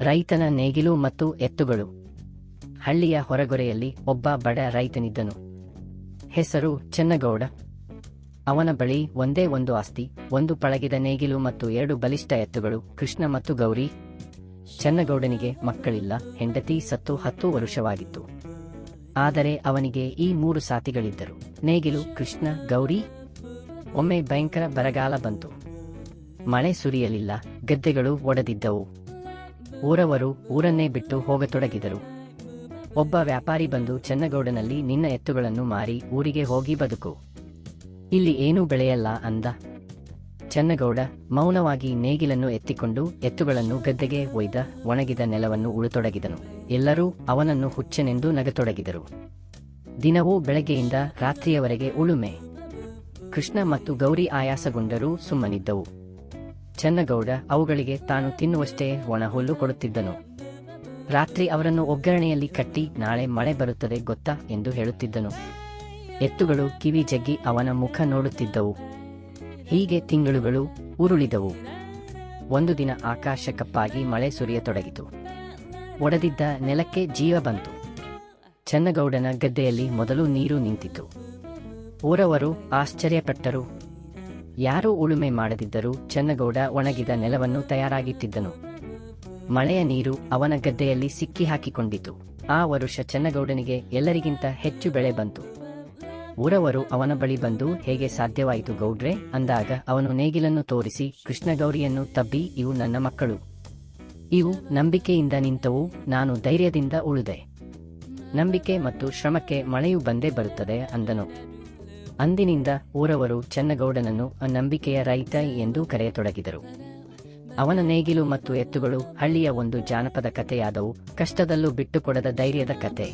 ರೈತನ ನೇಗಿಲು ಮತ್ತು ಎತ್ತುಗಳು. ಹಳ್ಳಿಯ ಹೊರಗೊರೆಯಲ್ಲಿ ಒಬ್ಬ ಬಡ ರೈತನಿದ್ದನು. ಹೆಸರು ಚೆನ್ನಗೌಡ. ಅವನ ಬಳಿ ಒಂದೇ ಒಂದು ಆಸ್ತಿ, ಒಂದು ಪಳಗಿದ ನೇಗಿಲು ಮತ್ತು ಎರಡು ಬಲಿಷ್ಠ ಎತ್ತುಗಳು, ಕೃಷ್ಣ ಮತ್ತು ಗೌರಿ. ಚೆನ್ನಗೌಡನಿಗೆ ಮಕ್ಕಳಿಲ್ಲ, ಹೆಂಡತಿ ಸತ್ತು ಹತ್ತು ವರುಷವಾಗಿತ್ತು. ಆದರೆ ಅವನಿಗೆ ಈ ಮೂರು ಸಾತಿಗಳಿದ್ದರು, ನೇಗಿಲು, ಕೃಷ್ಣ, ಗೌರಿ. ಒಮ್ಮೆ ಭಯಂಕರ ಬರಗಾಲ ಬಂತು. ಮಳೆ ಸುರಿಯಲಿಲ್ಲ, ಗದ್ದೆಗಳು ಒಡೆದಿದ್ದವು. ಊರವರು ಊರನ್ನೇ ಬಿಟ್ಟು ಹೋಗತೊಡಗಿದರು. ಒಬ್ಬ ವ್ಯಾಪಾರಿ ಬಂದು ಚೆನ್ನಗೌಡನಲ್ಲಿ, ನಿನ್ನ ಎತ್ತುಗಳನ್ನು ಮಾರಿ ಊರಿಗೆ ಹೋಗಿ ಬದುಕು. ಇಲ್ಲಿ ಏನೂ ಬೆಳೆಯಲ್ಲ ಅಂದ. ಚೆನ್ನಗೌಡ ಮೌನವಾಗಿ ನೇಗಿಲನ್ನು ಎತ್ತಿಕೊಂಡು ಎತ್ತುಗಳನ್ನು ಗದ್ದೆಗೆ ಒಯ್ದ ಒಣಗಿದ ನೆಲವನ್ನು ಉಳುತೊಡಗಿದನು. ಎಲ್ಲರೂ ಅವನನ್ನು ಹುಚ್ಚನೆಂದು ನಗತೊಡಗಿದರು. ದಿನವೂ ಬೆಳಗ್ಗೆಯಿಂದ ರಾತ್ರಿಯವರೆಗೆ ಉಳುಮೆ. ಕೃಷ್ಣ ಮತ್ತು ಗೌರಿ ಆಯಾಸಗೊಂಡರೂ ಸುಮ್ಮನಿದ್ದವು. ಚೆನ್ನಗೌಡ ಅವುಗಳಿಗೆ ತಾನು ತಿನ್ನುವಷ್ಟೇ ಒಣ ಹುಲ್ಲು ಕೊಡುತ್ತಿದ್ದನು. ರಾತ್ರಿ ಅವರನ್ನು ಒಗ್ಗರಣೆಯಲ್ಲಿ ಕಟ್ಟಿ ನಾಳೆ ಮಳೆ ಬರುತ್ತದೆ ಗೊತ್ತಾ ಎಂದು ಹೇಳುತ್ತಿದ್ದನು. ಎತ್ತುಗಳು ಕಿವಿ ಜಗ್ಗಿ ಅವನ ಮುಖ ನೋಡುತ್ತಿದ್ದವು. ಹೀಗೆ ತಿಂಗಳುಗಳು ಉರುಳಿದವು. ಒಂದು ದಿನ ಆಕಾಶ ಕಪ್ಪಾಗಿ ಮಳೆ ಸುರಿಯತೊಡಗಿತು. ಒಡೆದಿದ್ದ ನೆಲಕ್ಕೆ ಜೀವ ಬಂತು. ಚನ್ನಗೌಡನ ಗದ್ದೆಯಲ್ಲಿ ಮೊದಲು ನೀರು ನಿಂತಿತು ಊರವರು ಆಶ್ಚರ್ಯಪಟ್ಟರು. ಯಾರೂ ಉಳುಮೆ ಮಾಡದಿದ್ದರೂ ಚನ್ನಗೌಡ ಒಣಗಿದ ನೆಲವನ್ನು ತಯಾರಾಗಿಟ್ಟಿದ್ದನು. ಮಳೆಯ ನೀರು ಅವನ ಗದ್ದೆಯಲ್ಲಿ ಸಿಕ್ಕಿ ಹಾಕಿಕೊಂಡಿತು. ಆ ವರುಷ ಚನ್ನಗೌಡನಿಗೆ ಎಲ್ಲರಿಗಿಂತ ಹೆಚ್ಚು ಬೆಳೆ ಬಂತು. ಊರವರು ಅವನ ಬಳಿ ಬಂದು, ಹೇಗೆ ಸಾಧ್ಯವಾಯಿತು ಗೌಡ್ರೆ? ಅಂದಾಗ ಅವನು ನೇಗಿಲನ್ನು ತೋರಿಸಿ, ಕೃಷ್ಣಗೌರಿಯನ್ನು ತಬ್ಬಿ, ಇವು ನನ್ನ ಮಕ್ಕಳು. ಇವು ನಂಬಿಕೆಯಿಂದ ನಿಂತವು, ನಾನು ಧೈರ್ಯದಿಂದ ಉಳಿದೆ. ನಂಬಿಕೆ ಮತ್ತು ಶ್ರಮಕ್ಕೆ ಮಳೆಯು ಬಂದೇ ಬರುತ್ತದೆ, ಅಂದನು. ಅಂದಿನಿಂದ ಊರವರು ಚನ್ನಗೌಡನನ್ನು ನಂಬಿಕೆಯ ರೈತ ಎಂದು ಕರೆಯತೊಡಗಿದರು. ಅವನ ನೇಗಿಲು ಮತ್ತು ಎತ್ತುಗಳು ಹಳ್ಳಿಯ ಒಂದು ಜಾನಪದ ಕಥೆಯಾದವು ಕಷ್ಟದಲ್ಲೂ ಬಿಟ್ಟುಕೊಡದ ಧೈರ್ಯದ ಕತೆ